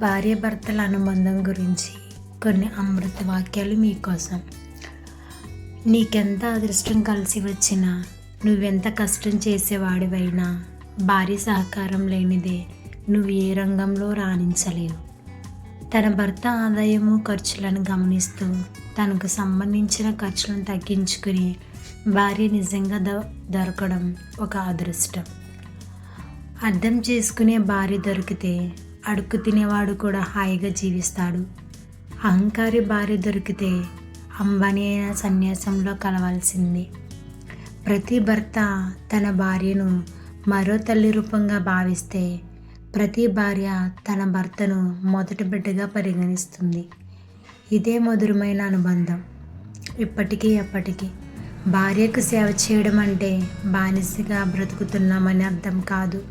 భార్యాభర్తల అనుబంధం గురించి కొన్ని అమృత వాక్యాలు మీకోసం. నీకెంత అదృష్టం కలిసి వచ్చినా నువ్వెంత కష్టం చేసేవాడివైనా భార్య సహకారం లేనిదే నువ్వు ఏ రంగంలో రాణించలేవు. తన భర్త ఆదాయము ఖర్చులను గమనిస్తూ తనకు సంబంధించిన ఖర్చులను తగ్గించుకుని భార్య నిజంగా ద దొరకడం ఒక అదృష్టం. అర్థం చేసుకునే భార్య దొరికితే అడుక్కు తినేవాడు కూడా హాయిగా జీవిస్తాడు. అహంకారి భార్య దొరికితే అంబానీ అయిన సన్యాసంలో కలవాల్సింది. ప్రతి భర్త తన భార్యను మరో తల్లి రూపంగా భావిస్తే ప్రతి భార్య తన భర్తను మొదటి బిడ్డగా పరిగణిస్తుంది. ఇదే మధురమైన అనుబంధం. ఇప్పటికీ ఎప్పటికీ భార్యకు సేవ చేయడం అంటే బానిసగా బ్రతుకుతున్నామని అర్థం కాదు.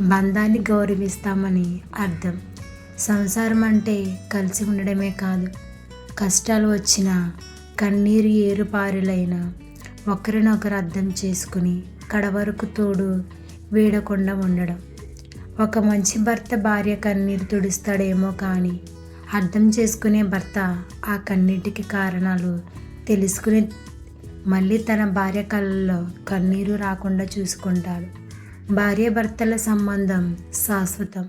బంధాన్ని గౌరవిస్తామని అర్థం. సంసారం అంటే కలిసి ఉండడమే కాదు. కష్టాలు వచ్చినా కన్నీరు ఏరుపారులైన ఒకరినొకరు అర్థం చేసుకుని కడవరకు తోడు వీడకుండా ఉండడం. ఒక మంచి భర్త భార్య కన్నీరు తుడుస్తాడేమో కానీ అర్థం చేసుకునే భర్త ఆ కన్నీటికి కారణాలు తెలుసుకుని మళ్ళీ తన భార్య కళ్ళల్లో కన్నీరు రాకుండా చూసుకుంటాడు. భార్య భర్తల సంబంధం శాశ్వతం.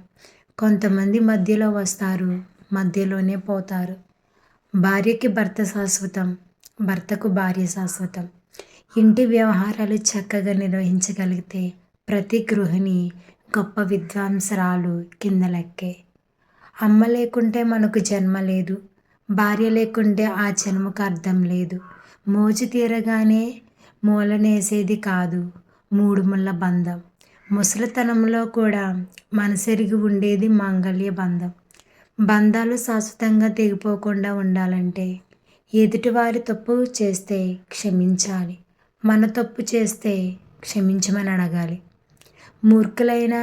కొంతమంది మధ్యలో వస్తారు మధ్యలోనే పోతారు. భార్యకి భర్త శాశ్వతం భర్తకు భార్య శాశ్వతం. ఇంటి వ్యవహారాలు చక్కగా నిర్వహించగలిగితే ప్రతి గృహిణి గొప్ప విద్వాంసరాలు కింద లెక్కే. అమ్మ లేకుంటే మనకు జన్మ లేదు భార్య లేకుంటే ఆ జన్మకు అర్థం లేదు. మోజు తీరగానే మూలనేసేది కాదు మూడు ముళ్ళ బంధం. ముసలితనంలో కూడా మనసెరిగి ఉండేది మాంగళ్య బంధం. బంధాలు శాశ్వతంగా తెగిపోకుండా ఉండాలంటే ఎదుటివారి తప్పు చేస్తే క్షమించాలి. మన తప్పు చేస్తే క్షమించమని అడగాలి. మూర్ఖులైన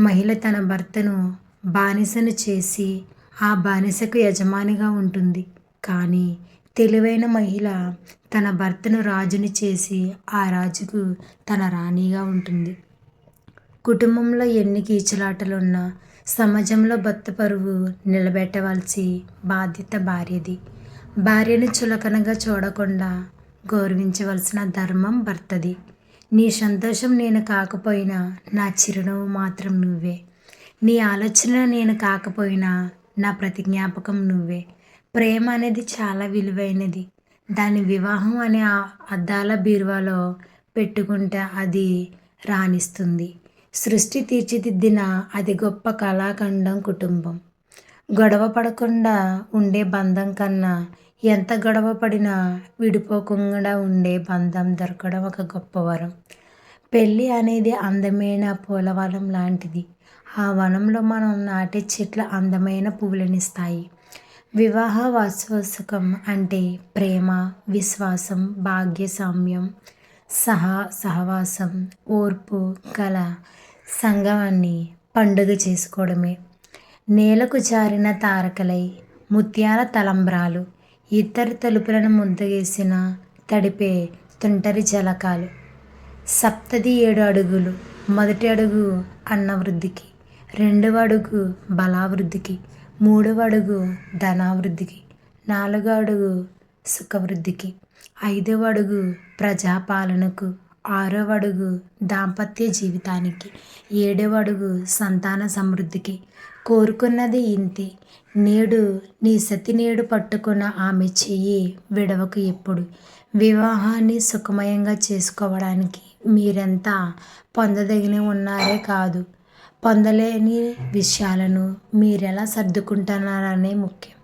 మహిళ తన భర్తను బానిసను చేసి ఆ బానిసకు యజమానిగా ఉంటుంది. కానీ తెలివైన మహిళ తన భర్తను రాజుని చేసి ఆ రాజుకు తన రాణిగా ఉంటుంది. కుటుంబంలో ఎన్ని కీచులాటలున్నా సమాజంలో భర్త పరువు నిలబెట్టవలసి బాధ్యత భార్యది. భార్యను చులకనగా చూడకుండా గౌరవించవలసిన ధర్మం భర్తది. నీ సంతోషం నేను కాకపోయినా నా చిరునవ్వు మాత్రం నువ్వే. నీ ఆలోచన నేను కాకపోయినా నా ప్రతి జ్ఞాపకం నువ్వే. ప్రేమ అనేది చాలా విలువైనది. దాని వివాహం అనే అద్దాల బీరువాలో పెట్టుకుంటే అది రాణిస్తుంది. సృష్టి తీర్చిదిద్దిన అది గొప్ప కళాఖండం కుటుంబం. గొడవ పడకుండా ఉండే బంధం కన్నా ఎంత గొడవ పడినా విడిపోకుండా ఉండే బంధం దొరకడం ఒక గొప్ప వరం. పెళ్ళి అనేది అందమైన పూలవనం లాంటిది. ఆ వనంలో మనం నాటే చెట్ల అందమైన పువ్వులనిస్తాయి. వివాహ వాసోత్సుకం అంటే ప్రేమ విశ్వాసం భాగ్యసామ్యం సహా సహవాసం ఓర్పు కల సంగమాన్ని పండుగ చేసుకోవడమే. నేలకు జారిన తారకలై ముత్యాల తలంబ్రాలు ఇద్దరు తలుపులను ముద్దగేసిన తడిపే తుంటరి జలకాలు. సప్తది ఏడు అడుగులు మొదటి అడుగు అన్నవృద్ధికి రెండవ అడుగు బలావృద్ధికి మూడవ అడుగు ధనావృద్ధికి నాలుగో అడుగు సుఖవృద్ధికి. ఐదవ అడుగు ప్రజాపాలనకు ఆరవ అడుగు దాంపత్య జీవితానికి ఏడవ అడుగు సంతాన సమృద్ధికి కోరుకున్నది ఇంతి. నేడు నీ సతి నేడు పట్టుకున్న ఆమె చెయ్యి విడవకు ఎప్పుడు. వివాహాన్ని సుఖమయంగా చేసుకోవడానికి మీరెంత పొందదగిన ఉన్నారే కాదు. పొందలేని విషయాలను మీరెలా సర్దుకుంటున్నారనే ముఖ్యం.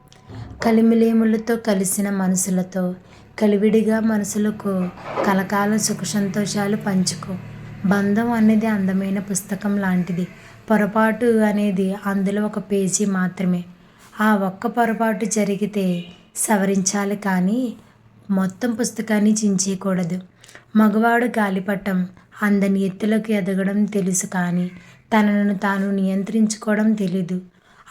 కలిమిలేములతో కలిసిన మనసులతో కలివిడిగా మనసులకు కలకాలం సుఖ సంతోషాలు పంచుకో. బంధం అనేది అందమైన పుస్తకం లాంటిది. పొరపాటు అనేది అందులో ఒక పేజీ మాత్రమే. ఆ ఒక్క పొరపాటు జరిగితే సవరించాలి కానీ మొత్తం పుస్తకాన్ని చించేయకూడదు. మగవాడు గాలిపటం అందని ఎత్తులకు ఎదగడం తెలుసు కానీ తనను తాను నియంత్రించుకోవడం తెలీదు.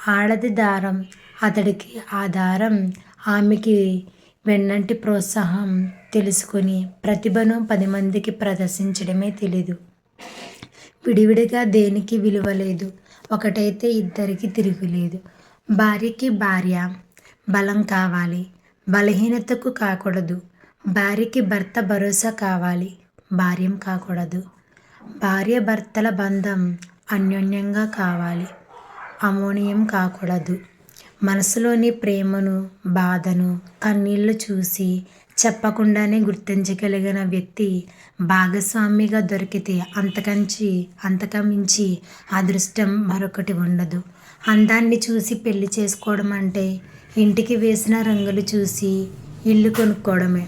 ఆడది దారం అతడికి ఆ దారం ఆమెకి వెన్నంటి ప్రోత్సాహం తెలుసుకొని ప్రతిభను పది మందికి ప్రదర్శించడమే తెలీదు. విడివిడిగా దేనికి విలువ లేదు ఒకటైతే ఇద్దరికి తిరుగులేదు. భార్యకి భార్య బలం కావాలి బలహీనతకు కాకూడదు. భార్యకి భర్త భరోసా కావాలి భార్యం కాకూడదు. భార్య భర్తల బంధం అన్యోన్యంగా కావాలి అమోనియం కాకూడదు. మనసులోని ప్రేమను బాధను కన్నీళ్ళు చూసి చెప్పకుండానే గుర్తించగలిగిన వ్యక్తి భాగస్వామిగా దొరికితే అంతకంచి అంతకమించి అదృష్టం మరొకటి ఉండదు. అందాన్ని చూసి పెళ్ళి చేసుకోవడం అంటే ఇంటికి వేసిన రంగులు చూసి ఇల్లు కొనుక్కోవడమే.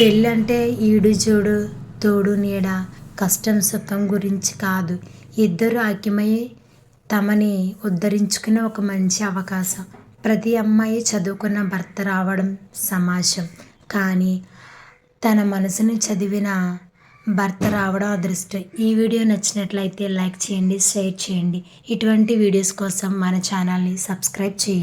పెళ్ళి అంటే ఈడు జోడు తోడు నీడ కష్టం సుఖం గురించి కాదు. ఇద్దరు ఐక్యమై తమని ఉద్ధరించుకునే ఒక మంచి అవకాశం. ప్రతి అమ్మాయి చదువుకున్న భర్త రావడం సమాజం. కానీ తన మనసుని చదివిన భర్త రావడం అదృష్టం. ఈ వీడియో నచ్చినట్లయితే లైక్ చేయండి షేర్ చేయండి. ఇటువంటి వీడియోస్ కోసం మన ఛానల్ని సబ్స్క్రైబ్ చేయండి.